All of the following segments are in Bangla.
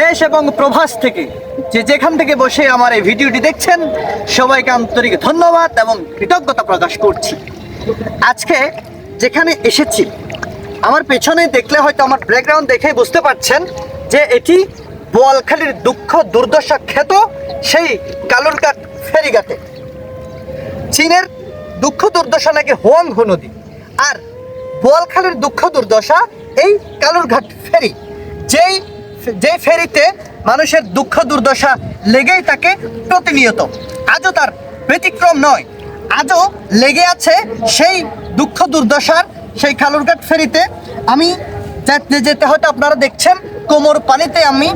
দেশ এবং প্রভাস থেকে যে যেখান থেকে বসে আমার এই ভিডিওটি দেখছেন, সবাইকে আন্তরিক ধন্যবাদ এবং কৃতজ্ঞতা প্রকাশ করছি। আজকে যেখানে এসেছি, আমার পেছনে দেখলে হয়তো আমার ব্যাকগ্রাউন্ড দেখে বুঝতে পারছেন যে এটি বোয়ালখালীর দুঃখ দুর্দশা খ্যাত সেই কালুরঘাট ফেরিঘাটে। চীনের দুঃখ দুর্দশা নাকি হোয়াংহো নদী আর বোয়ালখালীর দুঃখ দুর্দশা এই কালুরঘাট ফেরি, যেই যেই ফেরিতে মানুষের দুঃখ দুর্দশা লেগেই থাকে প্রতিনিয়ত, আজও তার ব্যতিক্রম নয়, আজও লেগে আছে সেই দুঃখ দুর্দশার সেই খালুরঘাট ফেরিতে। আমি যেতে যেতে হয়তো আপনারা দেখছেন, কোমর পানিতে আমি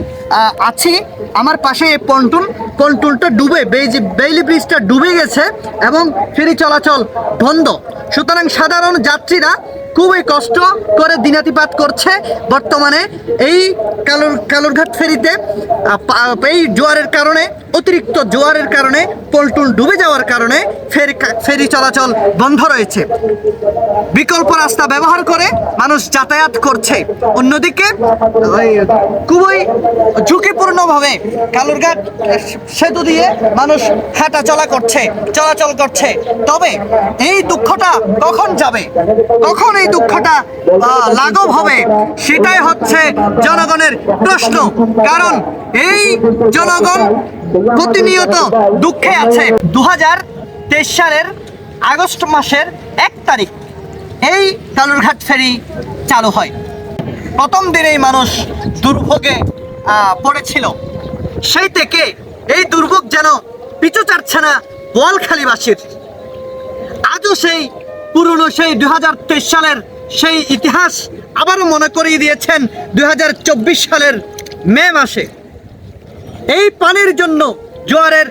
আছি। আমার পাশে পন্টুন পন্টুনটা ডুবে বেইজি বেইলি ব্রিজটা ডুবে গেছে এবং ফেরি চলাচল বন্ধ। সুতরাং সাধারণ যাত্রীরা খুবই কষ্ট করে দিনাতিপাত করছে। বর্তমানে এই কালুর কালুরঘাট ফেরিতে এই জোয়ারের কারণে, অতিরিক্ত জোয়ারের কারণে পল্টুন ডুবে যাওয়ার কারণে ফেরি ফেরি চলাচল বন্ধ রয়েছে। বিকল্প রাস্তা ব্যবহার করে মানুষ যাতায়াত করছে। অন্যদিকে খুবই খুবই ঝুঁকিপূর্ণভাবে কালুরঘাট সেতু দিয়ে মানুষ হাঁটা চলা করছে, চলাচল করছে। তবে এই দুঃখটা কখন যাবে? কখন এই দুঃখটা লাঘব হবে? সেটাই হচ্ছে জনগণের প্রশ্ন। কারণ এই জনগণ প্রতিনিয়ত দুঃখে আছে। দু তেইশ সালের আগস্ট মাসের এক তারিখ এই কালুরঘাট ফেরি চালু হয়। প্রথম দিনেই মানুষ দুর্ভোগে পড়েছিল। সেই থেকে এই দুর্ভোগ যেন পিছু ছাড়ছে না বোয়ালখালীবাসীর আজও সেই পুরনো সেই দুই সালের সেই ইতিহাস আবারও মনে করিয়ে দিয়েছেন দুই সালের মে মাসে। এই পানির জন্য, জোয়ারের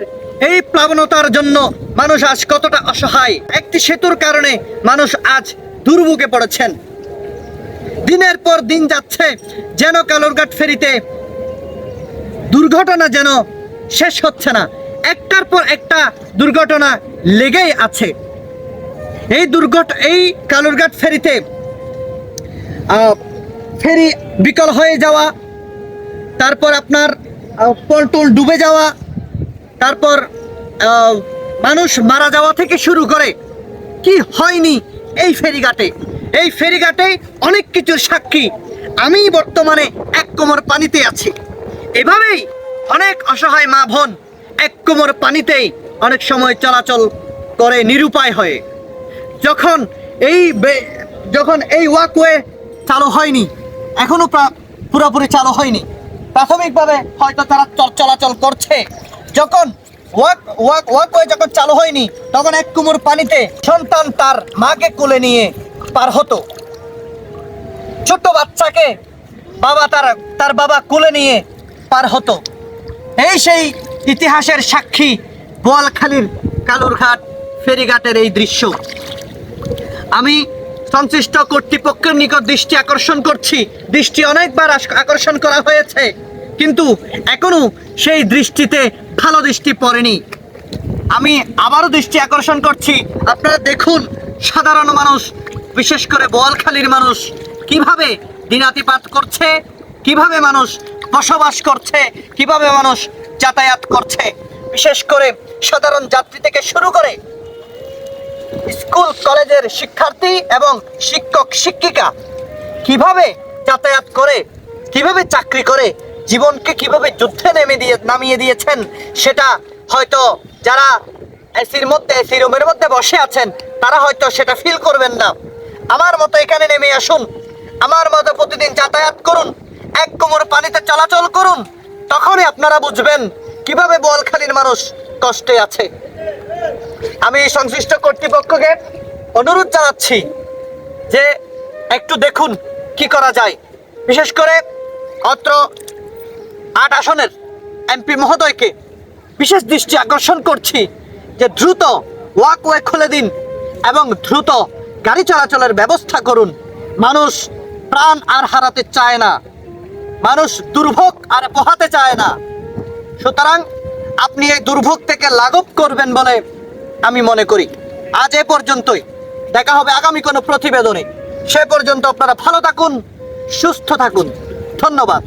এই প্লাবনতার জন্য মানুষ আজ কতটা অসহায়। একটি সেতুর কারণে মানুষ আজ দুর্ভোগে পড়েছেন। দিনের পর দিন যাচ্ছে, যেন কালুরঘাট ফেরিতে দুর্ঘটনা যেন শেষ হচ্ছে না। একটার পর একটা দুর্ঘটনা লেগেই আছে। এই দুর্ঘট এই কালুরঘাট ফেরিতে ফেরি বিকল হয়ে যাওয়া তারপর আপনার আহ, পল্টন ডুবে যাওয়া তারপর মানুষ মারা যাওয়া থেকে শুরু করে কি হয়নি এই ফেরিঘাটে? এই ফেরিঘাটে অনেক কিছুর সাক্ষী। আমি বর্তমানে এক কোমর পানিতে আছি। এভাবেই অনেক অসহায় মা বোন এক কোমর পানিতেই অনেক সময় চলাচল করে নিরুপায় হয়ে। যখন এই যখন এই ওয়াকওয়ে চালু হয়নি, এখনও পুরোপুরি চালু হয়নি। প্রাথমিকভাবে হয়তো তারা চল- চলাচল করছে। যখন ওয়াক ওয়াক ওয়াকওয়ে যখন চালু হয়নি, তখন এক কুমোর পানিতে সন্তান তার মাকে কোলে নিয়ে পার হতো। ছোট্ট বাচ্চাকে বাবা তার তার বাবা কোলে নিয়ে পার হতো। এই সেই ইতিহাসের সাক্ষী বোয়ালখালীর কালুরঘাট ফেরিঘাটের এই দৃশ্য। আমি সংশ্লিষ্ট কর্তৃপক্ষের নিকট দৃষ্টি আকর্ষণ করছি। দৃষ্টি অনেকবার আকর্ষণ করা হয়েছে। কিন্তু এখনও সেই দৃষ্টিতে ভালো দৃষ্টি পড়েনি। আমি আবারও দৃষ্টি আকর্ষণ করছি। আপনারা দেখুন, সাধারণ মানুষ, বিশেষ করে বোয়ালখালীর মানুষ, কীভাবে দিনাতিপাত করছে, কীভাবে মানুষ বসবাস করছে, কীভাবে মানুষ যাতায়াত করছে। বিশেষ করে সাধারণ যাত্রী থেকে শুরু করে স্কুল, কলেজের শিক্ষার্থী এবং শিক্ষক, শিক্ষিকা কীভাবে যাতায়াত করে, কীভাবে চাকরি করে, জীবনকে কীভাবে যুদ্ধে নেমে দিয়ে, নামিয়ে দিয়েছেন, সেটা হয়তো যারা এসির মধ্যে, এসি রুমের মধ্যে বসে আছেন, তারা হয়তো সেটা ফিল করবেন না। আমার মতো এখানে নেমে আসুন। আমার মতো প্রতিদিন যাতায়াত করুন। এক কোমর পানিতে চলাচল করুন, তখনই আপনারা বুঝবেন কীভাবে বোয়ালখালীর মানুষ কষ্টে আছে। আমি সংশ্লিষ্ট কর্তৃপক্ষকে অনুরোধ জানাচ্ছি যে একটু দেখুন কি করা যায়। বিশেষ করে অত্র আট আসনের এমপি মহোদয়কে বিশেষ দৃষ্টি আকর্ষণ করছি যে দ্রুত ওয়াকওয়ে খুলে দিন এবং দ্রুত গাড়ি চলাচলের ব্যবস্থা করুন। মানুষ প্রাণ আর হারাতে চায় না। মানুষ দুর্ভোগ আর পোহাতে চায় না। সুতরাং আপনি এই দুর্ভোগ থেকে লাঘব করবেন বলে আমি মনে করি। আজ এ পর্যন্তই। দেখা হবে আগামী কোনো প্রতিবেদনে। সে পর্যন্ত আপনারা ভালো থাকুন, সুস্থ থাকুন। ধন্যবাদ।